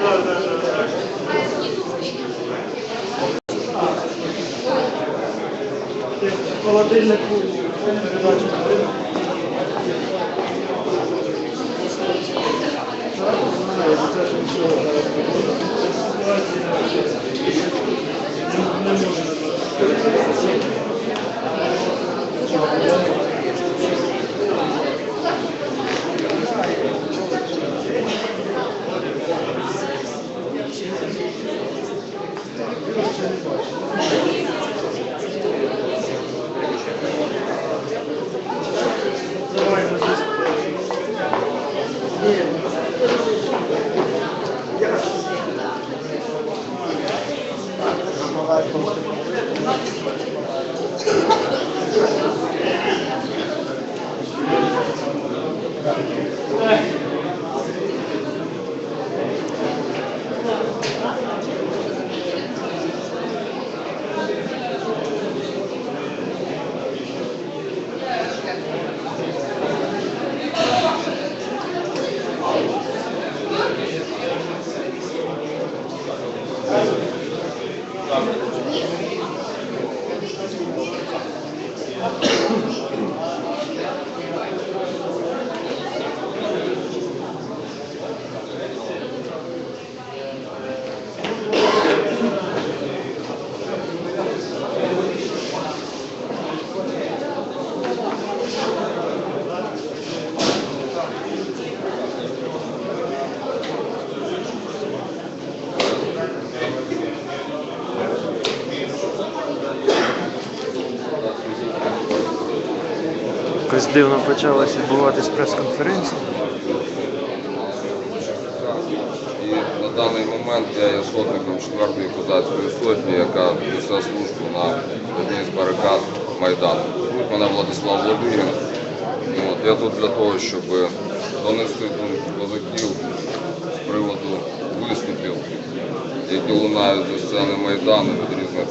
В холодильнику передачу. Obrigado. Якось дивно почалася відбуватись прес-конференція. І на даний момент я є сотником 4-ї козацької сотні, яка несе службу на одній з барикад Майдану. Звуть мене Владислав Владигін. Ну, я тут для того, щоб донести думку козаків з приводу виступів, які лунають зі сцени Майдану від різних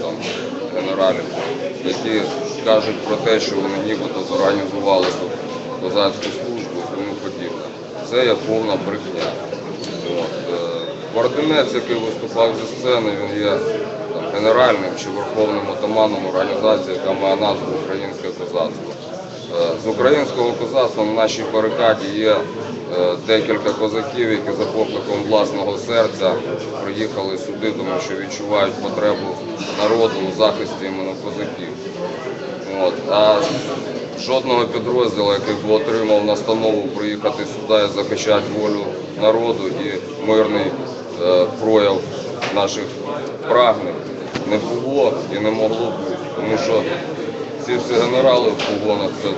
генералів, які кажуть про те, що вони нібито зорганізували тут козацьку службу і тому подібне. Це є повна брехня. От, е, який виступав зі сцени, він є там, генеральним чи верховним отаманом організації, яка має назву Українське козацтво. Е, З українського козацтва на нашій барикаді є декілька козаків, які за покликом власного серця приїхали сюди, тому що відчувають потребу народу у захисті іменно козаків. От. А жодного підрозділу, який би отримав настанову приїхати сюди і захищати волю народу і мирний е, прояв наших прагнень, не було і не могло бути. Тому що ці всі генерали в погонах це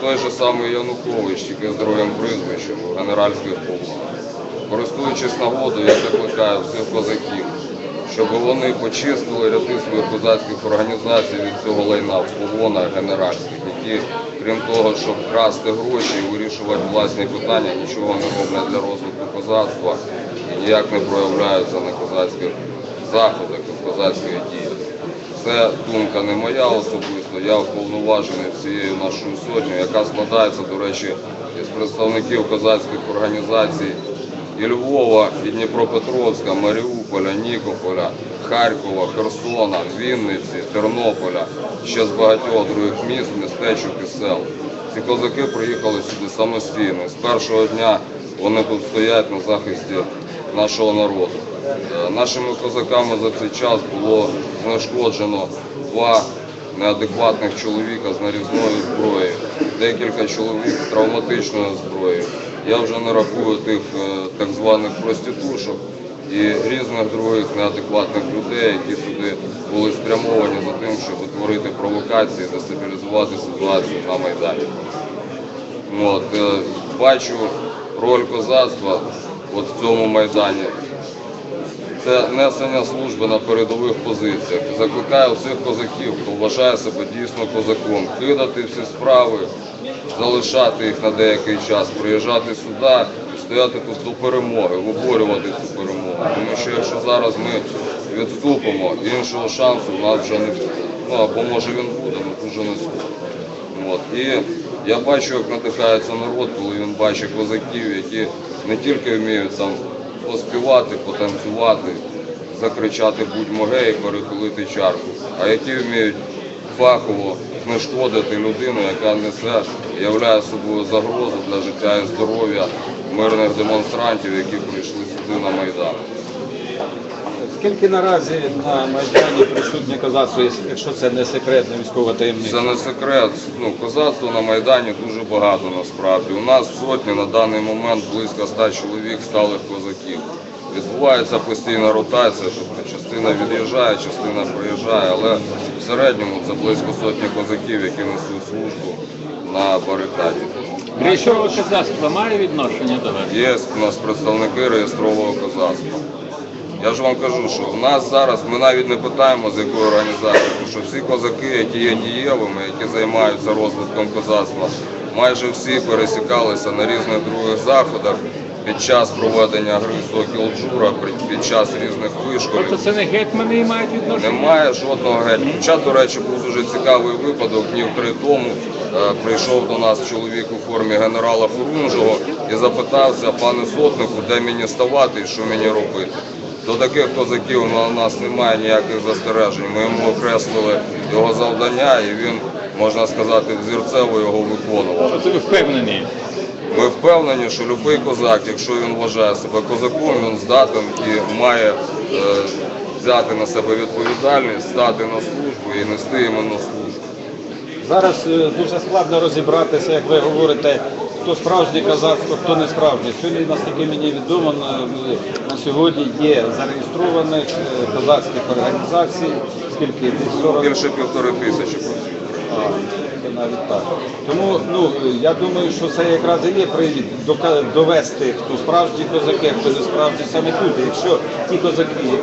той же самий Янукович, тільки з другим прізвищем у генеральських погонах. Користуючись нагодою, я закликаю всіх козаків, щоб вони почистили ряди своїх козацьких організацій від цього лайна в погонах генеральських, які, крім того, щоб красти гроші і вирішувати власні питання, нічого не роблять для розвитку козацтва і ніяк не проявляються на козацьких заходах і в козацької дії. Це думка не моя особисто, я вповноважений цією нашою сотнею, яка складається, до речі, із представників козацьких організацій і Львова, і Дніпропетровська, Маріуполя, Нікополя, Харкова, Херсона, Вінниці, Тернополя, ще з багатьох других міст, містечок і сел. Ці козаки приїхали сюди самостійно. З першого дня вони тут стоять на захисті нашого народу. Е, Нашими козаками за цей час було знешкоджено два неадекватних чоловіка з нарізною зброєю, декілька чоловік з травматичною зброєю. Я вже не рахую тих е, так званих проститушок і різних других неадекватних людей, які сюди були спрямовані за тим, щоб утворити провокації, дестабілізувати ситуацію на Майдані. От, е, бачу роль козацтва от в цьому майдані. Це несення служби на передових позиціях. Закликаю всіх козаків, хто вважає себе дійсно козаком, кидати всі справи, залишати їх на деякий час, приїжджати сюди стояти тут до перемоги, виборювати цю перемогу. Тому що якщо зараз ми відступимо, іншого шансу в нас вже не. Ну або може він буде, але дуже не. От. І я бачу, як надихається народ, коли він бачить козаків, які не тільки вміють там поспівати, потанцювати, закричати будьмо гей, перехилити чарку, а які вміють фахово знешкодити людину, яка несе, являє собою загрозу для життя і здоров'я мирних демонстрантів, які прийшли сюди на Майдан. Скільки наразі на Майдані присутнє козацтво, якщо це не секретна військова таємниця? Це не секрет. Ну, козацтва на Майдані дуже багато насправді. У нас в сотні на даний момент близько ста чоловік сталих козаків. Відбувається постійна ротація, тобто частина від'їжджає, частина приїжджає, але в середньому це близько сотні козаків, які несуть службу на барикаді. Військове козацтво має відношення до вас? Є у нас представники реєстрового козацтва. Я ж вам кажу, що в нас зараз ми навіть не питаємо з якої організації, тому що всі козаки, які є дієвими, які займаються розвитком козацтва, майже всі пересікалися на різних других заходах під час проведення гри Сокіл Джура, під- час різних вишколів. Тобто це не гетьмани і мають відношення? Немає жодного геть. Хоча, до речі, був дуже цікавий випадок. Днів три тому е, прийшов до нас чоловік у формі генерала Хорунжого і запитався, пане сотнику, де мені ставати і що мені робити. До таких козаків у нас немає ніяких застережень. Ми йому окреслили його завдання, і він, можна сказати, взірцево його виконував. Тобто ви впевнені? Ми впевнені, що будь-який козак, якщо він вважає себе козаком, він здатен і має е, взяти на себе відповідальність, стати на службу і нести іменно службу. Зараз е, дуже складно розібратися, як ви говорите, хто справжнє козацтво, хто не справжнє. Сьогодні, наскільки мені відомо, на, на сьогодні є зареєстрованих е, козацьких організацій, скільки 40 Більше півтори тисячі. Навіть так. Тому ну я думаю, що це якраз і є привід довести, хто справжні козаки, хто не справжні саме тут. Якщо ті козаки,